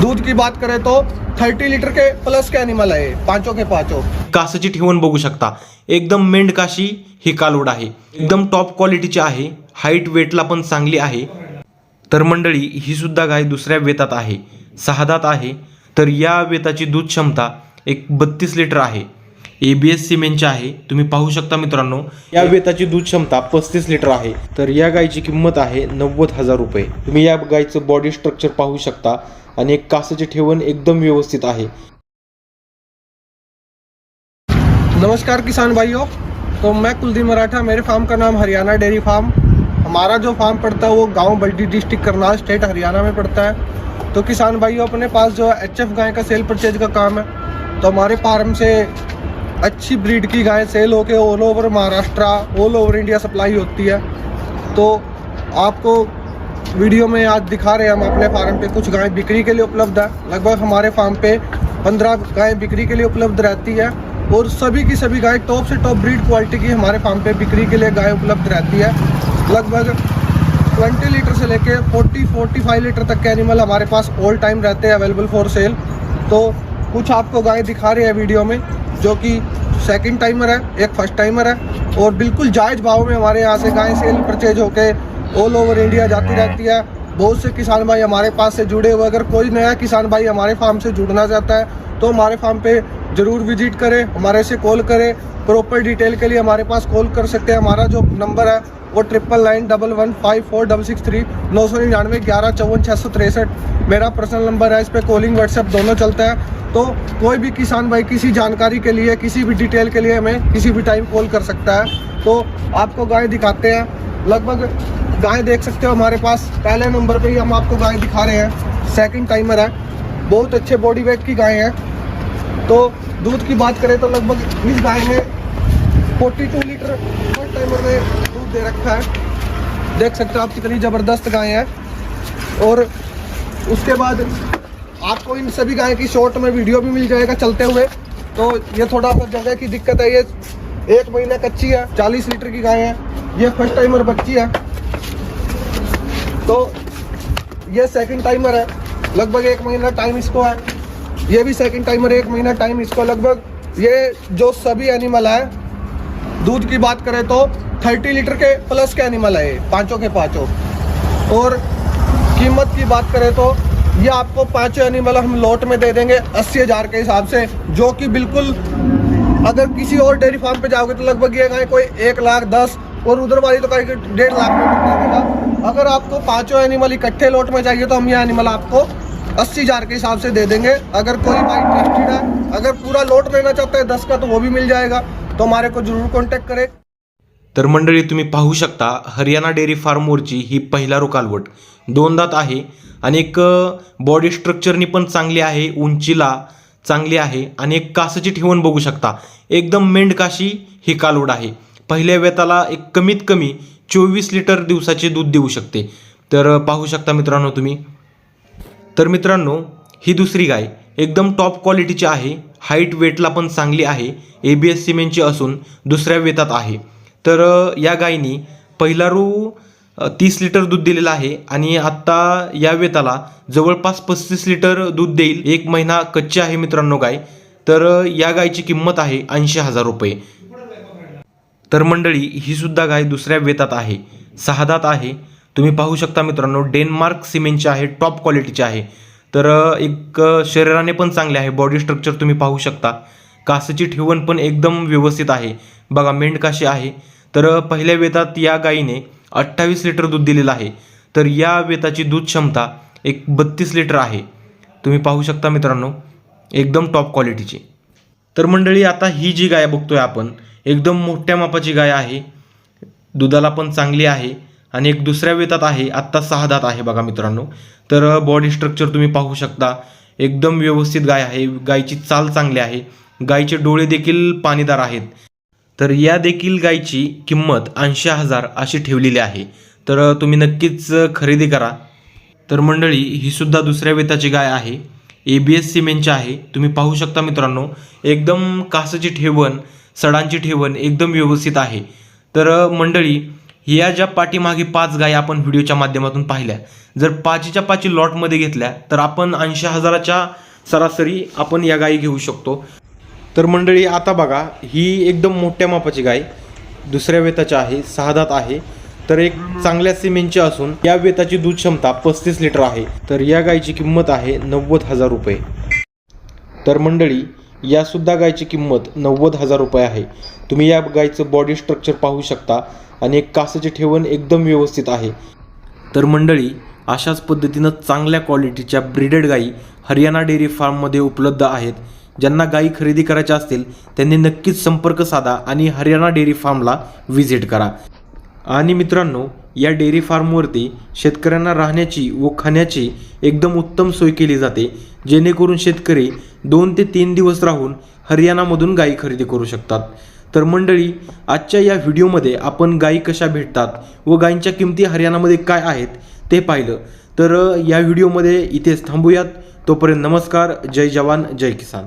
दूध की बात करें तो थर्टी लीटर के प्लस के एनिमल है ये, पांचों के पांचों। कासाची ठेवण बघू शकता. एकदम मेंढकाशी ही कालवड आहे. एकदम टॉप क्वालिटीची आहे. हाईट वेटला पण चांगली आहे. तर मंडळी ही सुद्धा गाय दुसऱ्या वेतात आहे. सहादात आहे. तर या वेताची दूध क्षमता एक बत्तीस लिटर आहे. ए बी एस सिमेंटची आहे. तुम्ही पाहू शकता मित्रांनो या वेताची दूध क्षमता पस्तीस लिटर आहे. तर या गायची किंमत आहे नव्वद हजार रुपये. तुम्ही या गायचं बॉडी स्ट्रक्चर पाहू शकता. आणि एक कासाची ठेवण एकदम व्यवस्थित आहे. नमस्कार किसान भाइयों तो मैं कुलदीप मराठा, मेरे फार्म का नाम हरियाणा डेयरी फार्म हमारा जो फार्म पड़ता है वो गाँव बल्टी डिस्ट्रिक्ट करनाल स्टेट हरियाणा में पड़ता है. तो किसान भाइयों, अपने पास जो है एच एफ़ गाय का सेल परचेज का काम है. तो हमारे फार्म से अच्छी ब्रीड की गाय sale okay all over Maharashtra all over India supply होती है. तो आपको वीडियो में आज दिखा रहे हैं हम अपने फार्म पे कुछ गाय बिक्री के लिए उपलब्ध है। लगभग हमारे फार्म पे पंद्रह गाय बिक्री के लिए उपलब्ध रहती है और सभी की सभी गाय टॉप से टॉप ब्रीड क्वालिटी की हमारे फार्म पे बिक्री के लिए गाय उपलब्ध रहती है। लगभग 20 लीटर से लेके 40 45 लीटर तक के एनिमल हमारे पास ऑल टाइम रहते हैं अवेलेबल फॉर सेल तो कुछ आपको गाय दिखा रहे हैं वीडियो में, जो कि सेकंड टाइमर है, एक फ़र्स्ट टाइमर है और बिल्कुल जायज़ भाव में हमारे यहाँ से गाय सेल परचेज होके ऑल ओवर इंडिया जाती रहती है। बहुत से किसान भाई हमारे पास से जुड़े हुए अगर कोई नया किसान भाई हमारे फार्म से जुड़ना चाहता है तो हमारे फार्म पे ज़रूर विज़िट करें हमारे से कॉल करें। प्रॉपर डिटेल के लिए हमारे पास कॉल कर सकते हैं। हमारा जो नंबर है वो triple nine double one five four double six three नौ सौ निन्यानवे ग्यारह चौवन छः सौ तिरसठ। मेरा पर्सनल नंबर है इस पर कॉलिंग व्हाट्सएप दोनों चलता है। तो कोई भी किसान भाई किसी जानकारी के लिए किसी भी डिटेल के लिए हमें किसी भी टाइम कॉल कर सकता है। तो आपको गाय दिखाते हैं। लगभग गाय देख सकते हो हमारे पास। पहले नंबर पे ही हम आपको गाय दिखा रहे हैं। सेकंड टाइमर है। बहुत अच्छे बॉडी वेट की गाय है। तो दूध की बात करें तो लगभग इस गाय ने 42 लीटर फ़र्स्ट टाइमर में दूध दे रखा है। देख सकते हो आप कितनी ज़बरदस्त गाय है। और उसके बाद आपको इन सभी गाय की शॉर्ट में वीडियो भी मिल जाएगा चलते हुए। तो ये थोड़ा सा जगह की दिक्कत है। ये एक महीना कच्ची है, चालीस लीटर की गाय है। ये फ़र्स्ट टाइमर बच्ची है। तो ये सेकंड टाइमर है। लगभग एक महीना टाइम इसको है। ये भी सेकंड टाइमर एक महीना टाइम इसको। लगभग ये जो सभी एनिमल है दूध की बात करें तो 30 लीटर के प्लस के एनिमल है ये, पाँचों के पाँचों। और कीमत की बात करें तो ये आपको पाँचों एनिमल हम लोट में दे देंगे अस्सी हज़ार के हिसाब से जो कि बिल्कुल अगर किसी और डेयरी फार्म पे जाओगे तो लगभग ये गाय कोई एक लाख दस और उधर वाली तो कहीं डेढ़ लाख। में अगर आपको पांचों एनिमल इकट्ठे लोट में चाहिए तो हम ये एनिमल आपको अस्सी हज़ार के हिसाब से दे देंगे। अगर कोई भाई इंटरेस्टेड है अगर पूरा लोट लेना चाहता है दस का तो वो भी मिल जाएगा। तो हमारे को जरूर कॉन्टैक्ट करें। तर मंडळी तुम्ही पाहू शकता हरियाणा डेअरी फार्मवरची ही पहिला रुकालवट दोनदात आहे आणि एक बॉडी स्ट्रक्चरनी पण चांगली आहे उंचीला चांगली आहे आणि एक कासाची ठेवण बघू शकता. एकदम मेंढकाशी ही कालवड आहे. पहिल्या वेताला एक कमीत कमी चोवीस लिटर दिवसाचे दूध देऊ शकते. तर पाहू शकता मित्रांनो तुम्ही. तर मित्रांनो ही दुसरी गाय एकदम टॉप क्वालिटीची आहे. हाईट वेटला पण चांगली आहे. ए बी एस सिमेंटची असून दुसऱ्या वेतात आहे. तर या गायनी पहिला रू तीस लिटर दूध दिलेलं आहे आणि आत्ता या वेताला जवळपास पस्तीस लिटर दूध देईल. एक महिना कच्ची आहे मित्रांनो गाय. तर या गायची किंमत आहे ऐंशी हजार रुपये. तर मंडळी ही सुद्धा गाय दुसऱ्या वेतात आहे. सहा दात आहे. तुम्ही पाहू शकता मित्रांनो डेन्मार्क सिमेंटची आहे टॉप क्वालिटीची आहे. तर एक शरीराने पण चांगले आहे बॉडी स्ट्रक्चर तुम्ही पाहू शकता. कासची ठेवण पण एकदम व्यवस्थित आहे. बघा मेंढकाशी आहे. तर पहिल्या वेतात या गायीने अठ्ठावीस लिटर दूध दिलेलं आहे. तर या वेताची दूध क्षमता एक बत्तीस लिटर आहे. तुम्ही पाहू शकता मित्रांनो एकदम टॉप क्वालिटीची. तर मंडळी आता ही जी गाय बघतोय आपण एकदम मोठ्या मापाची गाय आहे. दुधाला पण चांगली आहे. आणि एक दुसऱ्या वेतात आहे. आत्ता सहा दात आहे बघा मित्रांनो. तर बॉडी स्ट्रक्चर तुम्ही पाहू शकता. एकदम व्यवस्थित गाय आहे. गायची चाल चांगली आहे. गायचे डोळे देखील पाणीदार आहेत. तर या देखील गायची किंमत ऐंशी हजार अशी ठेवलेली आहे. तर तुम्ही नक्कीच खरेदी करा. तर मंडळी ही सुद्धा दुसऱ्या वेताची गाय आहे. ए बी एस सिमेंटची आहे. तुम्ही पाहू शकता मित्रांनो. एकदम कासाची ठेवण. सडांची ठेवण एकदम व्यवस्थित आहे. तर मंडळी या ज्या पाठीमागे पाच गाय आपण व्हिडिओच्या माध्यमातून पाहिल्या जर पाचीच्या पाची लॉटमध्ये घेतल्या तर आपण ऐंशी हजाराच्या सरासरी आपण या गायी घेऊ शकतो. तर मंडळी आता बघा ही एकदम मोठ्या मापाची गाय दुसऱ्या वेताची आहे सहा दात आहे. तर एक चांगल्या सिमेंटची असून या वेताची दूध क्षमता पस्तीस लिटर आहे. तर या गायीची किंमत आहे नव्वद हजार रुपये. तर मंडळी यासुद्धा गायची किंमत नव्वद हजार रुपये आहे. तुम्ही या गायचं बॉडी स्ट्रक्चर पाहू शकता आणि एक कासाची ठेवण एकदम व्यवस्थित आहे. तर मंडळी अशाच पद्धतीनं चांगल्या क्वालिटीच्या ब्रिडेड गायी हरियाणा डेअरी फार्ममध्ये उपलब्ध आहेत. ज्यांना गायी खरेदी करायच्या असतील त्यांनी नक्कीच संपर्क साधा आणि हरियाणा डेअरी फार्मला व्हिजिट करा. आणि मित्रांनो या डेअरी फार्मवरती शेतकऱ्यांना राहण्याची व खाण्याची एकदम उत्तम सोय केली जाते जेणेकरून शेतकरी दोन ते तीन दिवस राहून हरियाणामधून गायी खरेदी करू शकतात. तर मंडळी आजच्या या व्हिडिओमध्ये आपण गायी कशा भेटतात व गायींच्या किमती हरियाणामध्ये काय आहेत ते पाहिलं. तर या व्हिडिओमध्ये इथेच थांबूयात. तोपर्यंत नमस्कार जय जवान जय किसान.